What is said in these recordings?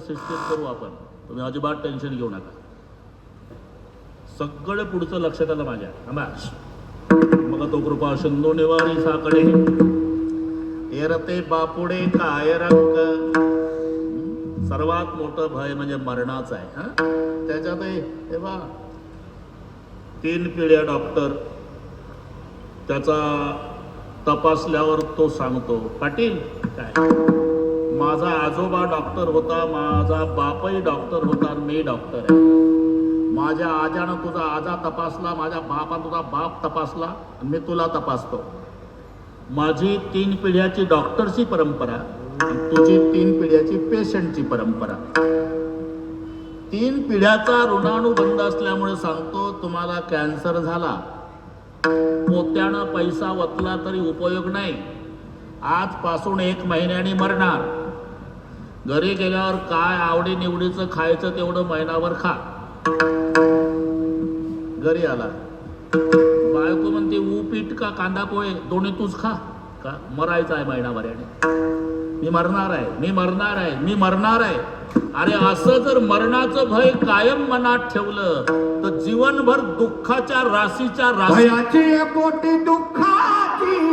System करू आपण. तुम्ही अजिबात टेन्शन घेऊ नका. सगळं पुढचं लक्षात आलं माझ्या थांबा. मग तो कृपा सिंधू निवारी साकडे. एरते बापुडे काय रंग? सर्वात मोठं भय म्हणजे मरणाचं आहे हा? त्याच्यात तेव्हा तीन पिढ्या डॉक्टर त्याचा तपासल्यावर तो सांगतो पाटील काय? माझा आजोबा डॉक्टर होता माझा बापही डॉक्टर होता मी डॉक्टर आहे. माझ्या आजानं तुझा आजा तपासला माझ्या बापानं तुझा बाप तपासला मी तुला तपासतो. माझी तीन पिढ्याची डॉक्टरची परंपरा तुझी तीन पिढ्याची पेशंटची परंपरा. तीन पिढ्याचा ऋणानुबंध असल्यामुळे सांगतो तुम्हाला कॅन्सर झाला. पोत्यानं पैसा वतला तरी उपयोग नाही. आजपासून एक महिन्याने मरणार. घरी गेल्यावर काय आवडी निवडीचं खायचं तेवढं महिनाभर खा. घरी आला. बायको म्हणते ऊ का कांदा पोहे? दोन्ही तूच खा. का? मरायचं आहे महिनाभर याने. मी मरणार आहे मी मरणार आहे मी मरणार आहे. अरे असं जर मरणाचं भय कायम मनात ठेवलं तर जीवनभर दुःखाच्या राशीच्या राशी पोटी दुःखाची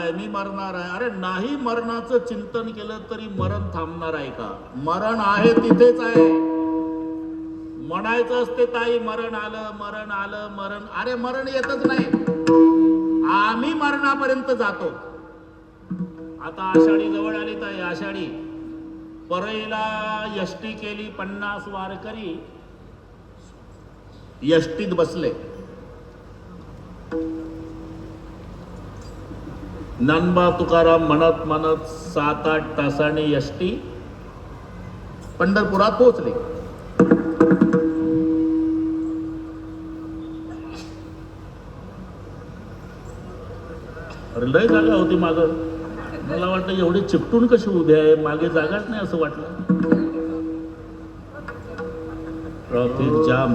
आहे मी मरणार आहे. अरे नाही मरणाचं चिंतन केलं तरी मरण थांबणार आहे का? मरण आहे तिथेच आहे. म्हणायचं असते ताई मरण आलं मरण आलं मरण अरे मरण येतच नाही. आम्ही मरणापर्यंत जातो. आता आषाढी जवळ आली ताई आषाढी. परईला यष्टी केली पन्नास वारकरी. यष्टीत बसले. नानबा तुकाराम म्हणत म्हणत सात आठ तासाने यष्टी पंढरपुरात पोहोचले. अरे लय जागा होती माग. मला वाटतं एवढी चिपटून कशी उभी आहे? मागे जागाच नाही असं वाटलं. Traffic jam.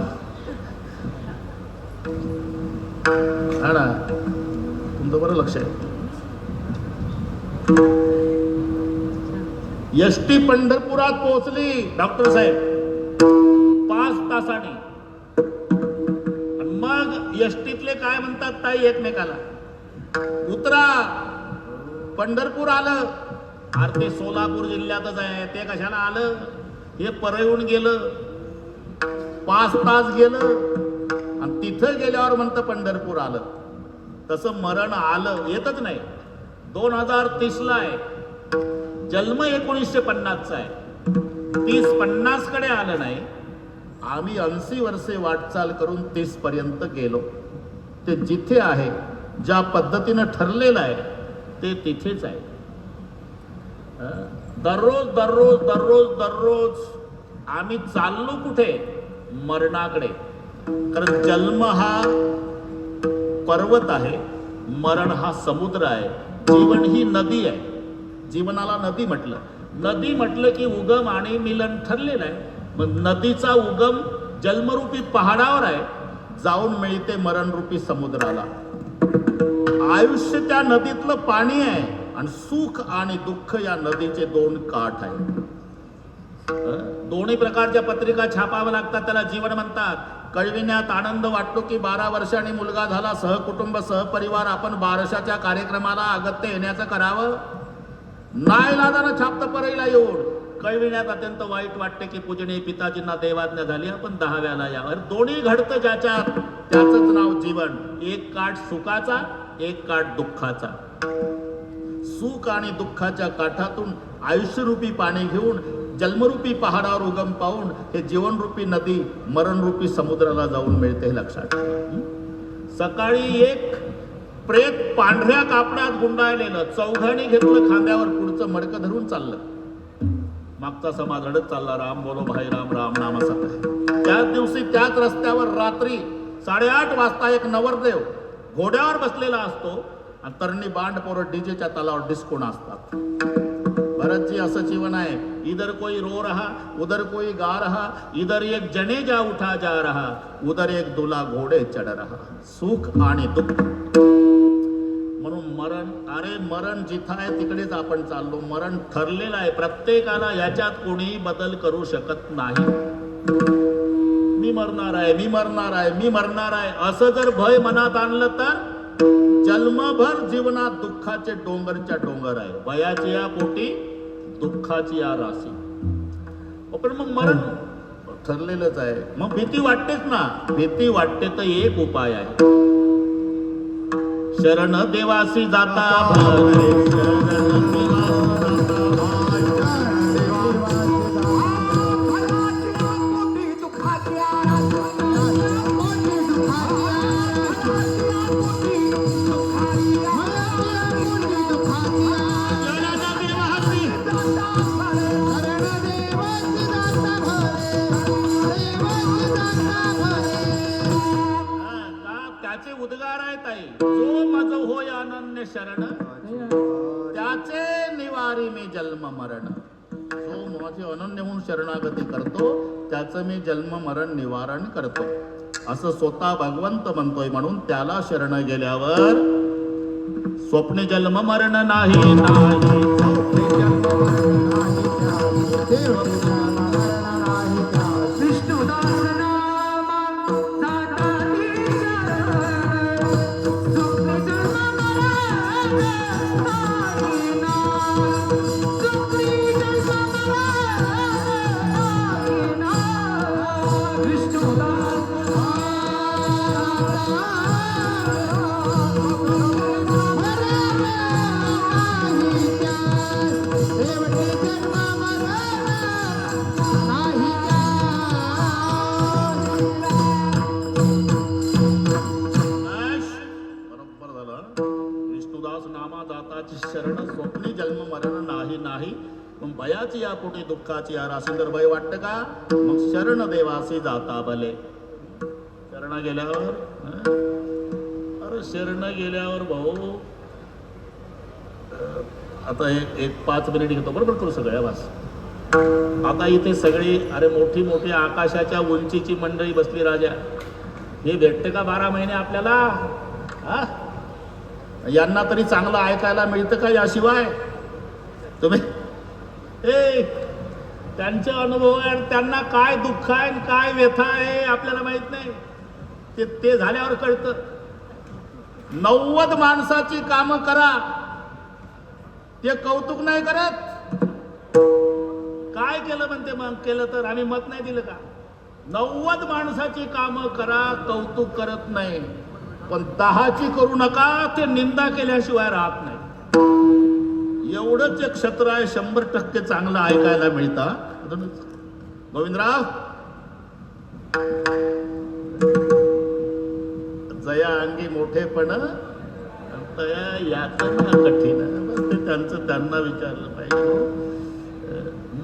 हा ना तुमचं बरं लक्ष आहे. एसटी पंढरपुरात पोहोचली डॉक्टर साहेब. पाच तासाने. मग एसटीतले काय म्हणतात ताई एकमेकाला? उतरा. पंढरपूर आलं. अरे ते सोलापूर जिल्ह्यातच आहे. ते कशाला आलं? हे परळून गेलं. पाच तास गेलं. आणि तिथं गेल्यावर म्हणतं पंढरपूर आलं. तसं मरण आलं. येतच नाही. दोन हजार तीसला आहे. जन्म एकोणीसशे पन्नासचा आहे. तीस पन्नासकडे आलं नाही. आम्ही ऐंशी वर्षे वाटचाल करून तीस पर्यंत गेलो. ते जिथे आहे ज्या पद्धतीनं ठरलेलं आहे ते तिथेच आहे. दररोज दररोज दररोज दररोज आम्ही चाललो कुठे? मरणाकडे. कारण जन्म हा पर्वत आहे मरण हा समुद्र आहे. जीवन ही नदी आहे. जीवनाला नदी म्हटलं. नदी म्हटलं की उगम आणि मिलन ठरलेलं आहे. मग नदीचा उगम जन्मरूपी पहाडावर आहे. जाऊन मिळते मरणरूपी समुद्राला. आयुष्य त्या नदीतलं पाणी आहे आणि सुख आणि दुःख या नदीचे दोन काठ आहेत. दोन्ही प्रकारच्या पत्रिका छापाव्या लागतात त्याला जीवन म्हणतात. कळविण्यात आनंद वाटतो की बारा वर्षांनी मुलगा झाला सहकुटुंब सहपरिवार आपण बारशाच्या कार्यक्रमाला अगत्य येण्याचं करावं? नाही लादानं छापतं परईला येऊन. कळविण्यात अत्यंत वाईट वाटते की पूजने पिताजींना देवाज्ञा झाली. आपण दहाव्याला यावर दोन्ही घडतं ज्याच्यात. त्याचंच नाव जीवन. एक काठ सुखाचा एक काठ दुःखाचा. सुख आणि दुःखाच्या काठातून आयुष्यरूपी पाणी घेऊन जन्मरूपी पहाडावर उगम पाहून हे जीवनरूपी नदी मरणरूपी समुद्राला जाऊन मिळते हे? लक्षात सकाळी एक प्रेत पांढऱ्या कापडात गुंडाळलेलं चौघाणी घेतलं खांद्यावर पुढचं मडकं धरून चाललं. मागचा समाज रडत चालला राम बोलो भाई राम राम नाम असा त्याच दिवशी त्याच रस्त्यावर रात्री साडेआठ वाजता एक नवरदेव घोड्यावर बसलेला असतो आणि तरणी बांड पोरं डीजेच्या तलावर डिस्को असतात भरत जी असं जीवन आहे. इधर कोई रो रहा उधर कोई गा रहा इधर एक जने जा उठा जा रहा उधर एक दुला घोडे चढ रहा. सुख आणि दुःख. म्हणून मरण अरे मरण जिथं आहे तिकडेच आपण चाललो. मरण ठरलेलं आहे. प्रत्येकाला याच्यात कोणीही बदल करू शकत नाही. मी मरणार आहे मी मरणार आहे मी मरणार आहे. असं जर भय मनात आणलं तर जन्मभर जीवनात दुःखाचे डोंगरच्या डोंगर आहे. वयाची या पोटी दुःखाची या राशी. पण मग मरण ठरलेलंच आहे. मग भीती वाटतेच ना. भीती वाटते तर एक उपाय आहे. शरण देवासी जाता. शरण देवासी त्याचे उद्गार आहेत आई जो मज होय अनन्य शरण त्याचे निवारी मी जन्म मरण. जो माझे अनन्य म्हणून शरणागती करतो त्याचं मी जन्म मरण निवारण करतो. असं स्वतः भगवंत म्हणतोय म्हणून त्याला शरण गेल्यावर स्वप्न जन्म मरण नाही नाही Thank you. मरण नाही नाही. मग भयाची या पोटी दुःखाची या तर भय वाटतं का? मग शरण देवासी जाता भले. शरण गेल्यावर अरे शरण गेल्यावर भाऊ आता एक एक पाच मिनिट घेतो. बरोबर करू सगळ्या वास आता इथे सगळी अरे मोठी मोठी आकाशाच्या उंचीची मंडळी बसली राजा. हे भेटते का बारा महिने आपल्याला? हा? यांना तरी चांगलं ऐकायला मिळतं का याशिवाय? तुम्ही? ए त्यांचे अनुभव आहे आणि त्यांना काय दुःख आहे आणि काय व्यथा आहे आपल्याला माहीत नाही. ते ते झाल्यावर कळतं. नव्वद माणसाची कामं करा. ते कौतुक नाही करत. काय केलं म्हणते मग? केलं तर आम्ही मत नाही दिलं का? नव्वद माणसाची कामं करा कौतुक करत नाही. पण दहाची करू नका ते निंदा केल्याशिवाय राहत नाही. एवढंच एक क्षेत्र आहे शंभर टक्के चांगलं ऐकायला मिळतं. गोविंदराव! जया अंगी मोठेपण तया यातना कठीण ते त्यांचं त्यांना विचारलं पाहिजे.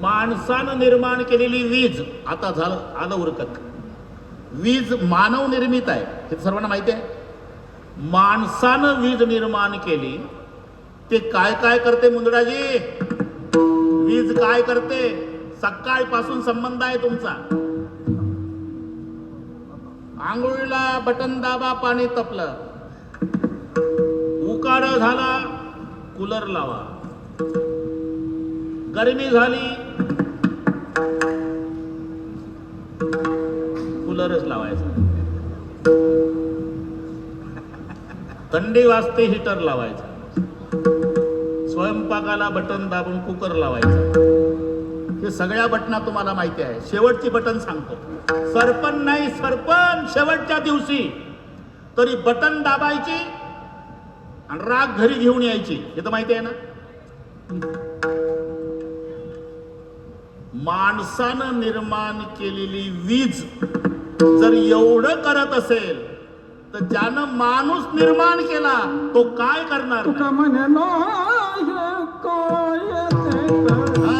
माणसानं निर्माण केलेली वीज आता झालं आलं उरकत. वीज मानव निर्मित आहे. हे सर्वांना माहिती आहे. माणसानं वीज निर्माण केली ते काय काय करते मुंदडाजी? वीज काय करते? सकाळपासून संबंध आहे तुमचा. आंघोळीला बटन दाबा पाणी तपलं. उकाड झाला कूलर लावा. गरमी झाली कूलरच लावायचा. थंडी वाजते हीटर लावायचा. स्वयंपाकाला बटन दाबून कुकर लावायचं. हे सगळ्या बटना तुम्हाला माहिती आहे. शेवटची बटन सांगतो. सरपण नाही सरपण! शेवटच्या दिवशी तरी बटन दाबायची आणि राग घरी घेऊन यायची. हे तर माहिती आहे ना? माणसानं निर्माण केलेली वीज जर एवढं करत असेल तर ज्यानं माणूस निर्माण केला तो काय करणार? ஆ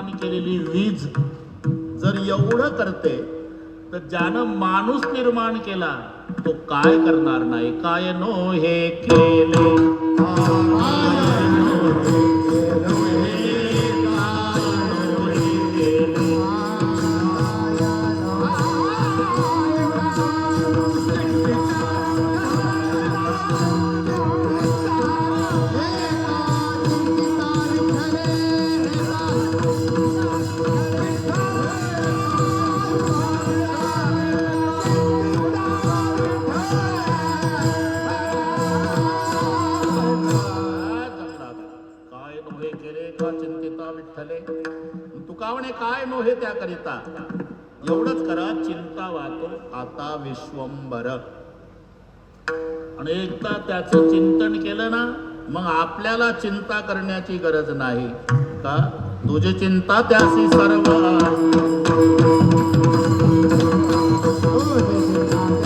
आम्ही केलेली वीज जर एवढं करते तर ज्यानं माणूस निर्माण केला तो काय करणार नाही? काय नो हे केले. काय काय काय नोहे त्याकरिता? एवढंच करा चिंता वाचो आता विश्वंबर आणि एकदा त्याचं चिंतन केलं ना मग आपल्याला चिंता करण्याची गरज नाही. का? तुझी चिंता त्याशी सर्व हो, हो, हो.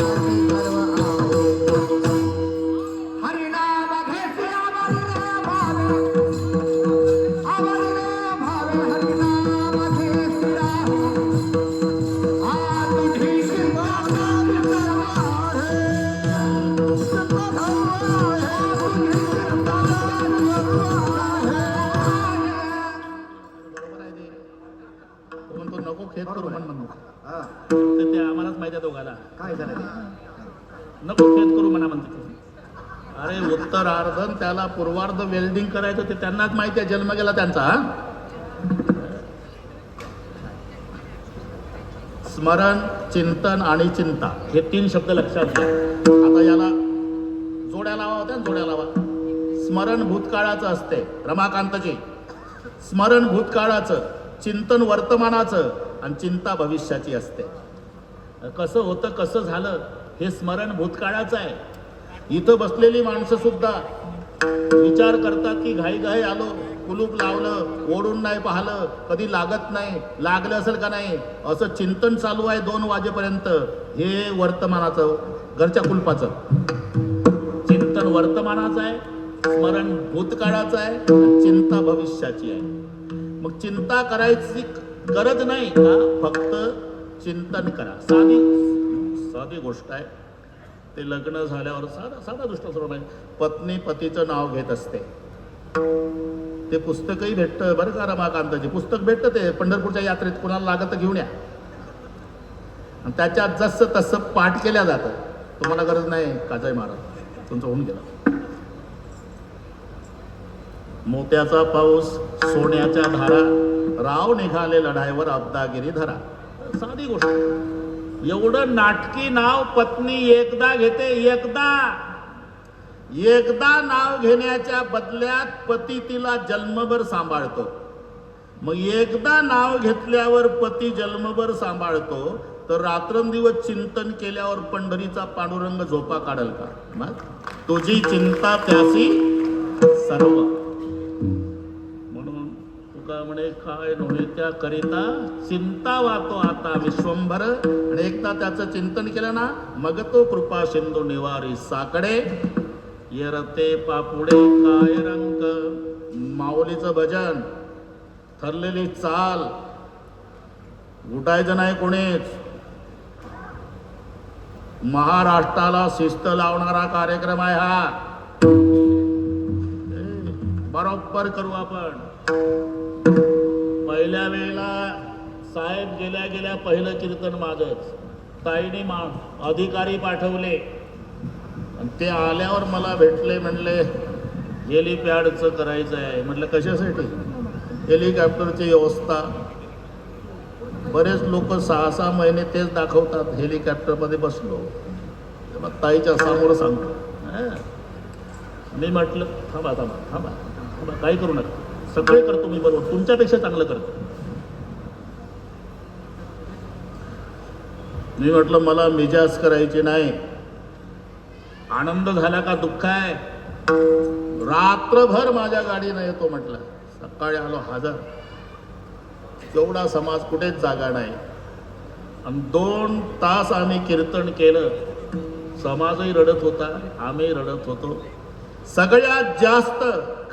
उत्तरार्ध त्याला पूर्वार्ध वेल्डिंग करायचं ते त्यांनाच माहिती आहे जन्म गेला त्यांचा स्मरण चिंतन आणि चिंता हे तीन शब्द लक्षात घ्या. आता याला जोड्या लावा होत्या जोड्या लावा. स्मरण भूतकाळाचं असते रमाकांतची स्मरण भूतकाळाचं चिंतन वर्तमानाचं आणि चिंता भविष्याची असते. कसं होतं कसं झालं हे स्मरण भूतकाळाचं आहे. इथं बसलेली माणसं सुद्धा विचार करतात की घाई घाई आलो कुलूप लावलं ओढून नाही पाहिलं कधी लागत नाही लागलं असेल का नाही? असं चिंतन चालू आहे दोन वाजेपर्यंत. हे वर्तमानाचं घरच्या कुलपाचं. चिंतन वर्तमानाचं आहे स्मरण भूतकाळाचं आहे चिंता भविष्याची आहे. मग चिंता करायची गरज नाही का? फक्त चिंतन करा. साधी साधी गोष्ट आहे. ते लग्न झाल्यावर साधा साधा दृष्टिकोन आहे. पत्नी पतीचं नाव घेत असते. ते पुस्तकही भेटतं. बरं का रमाकांताचे पुस्तक भेटतं ते. पंढरपूरच्या यात्रेत कुणाला लागत तर घेऊन या. आणि त्याच्यात जसं तसं पाठ केल्या जातं. तुम्हाला गरज नाही. काजय महाराज तुमचं होऊन गेलं. मोत्याचा पाऊस सोन्याच्या धारा. राव निघाले लढाईवर अब्दागिरी धरा. साधी गोष्ट. एवढं नाटकी नाव पत्नी एकदा घेते एकदा. एकदा नाव घेण्याच्या बदल्यात पती तिला जन्मभर सांभाळतो. मग एकदा नाव घेतल्यावर पती जन्मभर सांभाळतो तर रात्रंदिवस चिंतन केल्यावर पंढरीचा पांडुरंग झोपा काढल का? मग तुझी चिंता त्यासी सर्व. म्हणून म्हणे काय नव्हे त्याकरिता चिंता वातो आता विश्वंभर. आणि एकदा त्याचं चिंतन केलं ना मग तो कृपा सिंधू निवारी साकडे. येरते पापुडे काय रंग माऊलीचं भजन. ठरलेली चाल. उठायचं नाही कोणीच. महाराष्ट्राला शिस्त लावणारा कार्यक्रम आहे हा. बरोबर करू आपण. पहिल्या वेळेला साहेब गेल्या गेल्या पहिलं कीर्तन माझंच. ताईने मा अधिकारी पाठवले. आणि ते आल्यावर मला भेटले म्हणले हेलिपॅडचं करायचं आहे. म्हटलं कशासाठी? हेलिकॉप्टरची व्यवस्था. बरेच लोक सहा सहा महिने तेच दाखवतात हेलिकॉप्टरमध्ये बसलो. तेव्हा ताईच्या समोर सांगतो. मी म्हटलं थांबा थांबा थांबा थांबा काही करू नका. सगळे करतो मी बरोबर. तुमच्यापेक्षा चांगलं करतो. मी म्हटलं मला मिजाज करायचे नाही. आनंद झाला का दुःख आहे? रात्रभर माझ्या गाडीनं येतो म्हटलं. सकाळी आलो हजर. तेवढा समाज कुठेच जागा नाही. आणि दोन तास आम्ही कीर्तन केलं. समाजही रडत होता आम्ही रडत होतो. सगळ्यात जास्त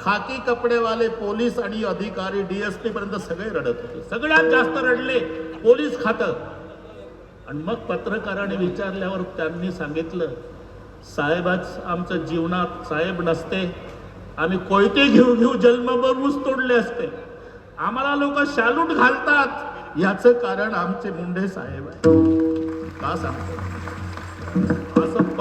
खाकी कपडेवाले पोलीस आणि अधिकारी डीएसपी पर्यंत सगळे रडत होते. सगळ्यात जास्त रडले पोलीस खातं. आणि मग पत्रकाराने विचारल्यावर त्यांनी सांगितलं साहेबाच आमचं जीवनात साहेब नसते. आम्ही कोयते घेऊ घेऊ जन्मभर ऊस तोडले असते. आम्हाला लोक शालूट घालतात. याचं कारण आमचे मुंडे साहेब आहे का सांगतो?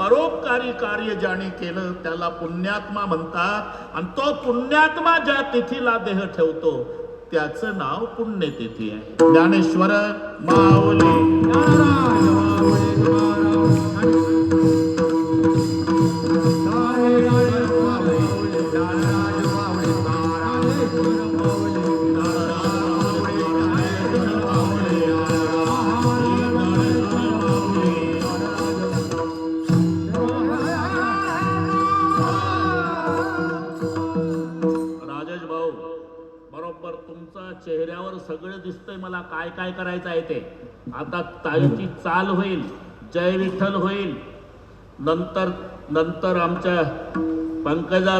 परोपकारी कार्य ज्याने केलं त्याला पुण्यात्मा म्हणतात. आणि तो पुण्यात्मा ज्या तिथीला देह ठेवतो त्याचं नाव पुण्यतिथी आहे. ज्ञानेश्वर माऊली आता चाल होईल जय विठ्ठल होईल. नंतर नंतर आमच्या पंकजा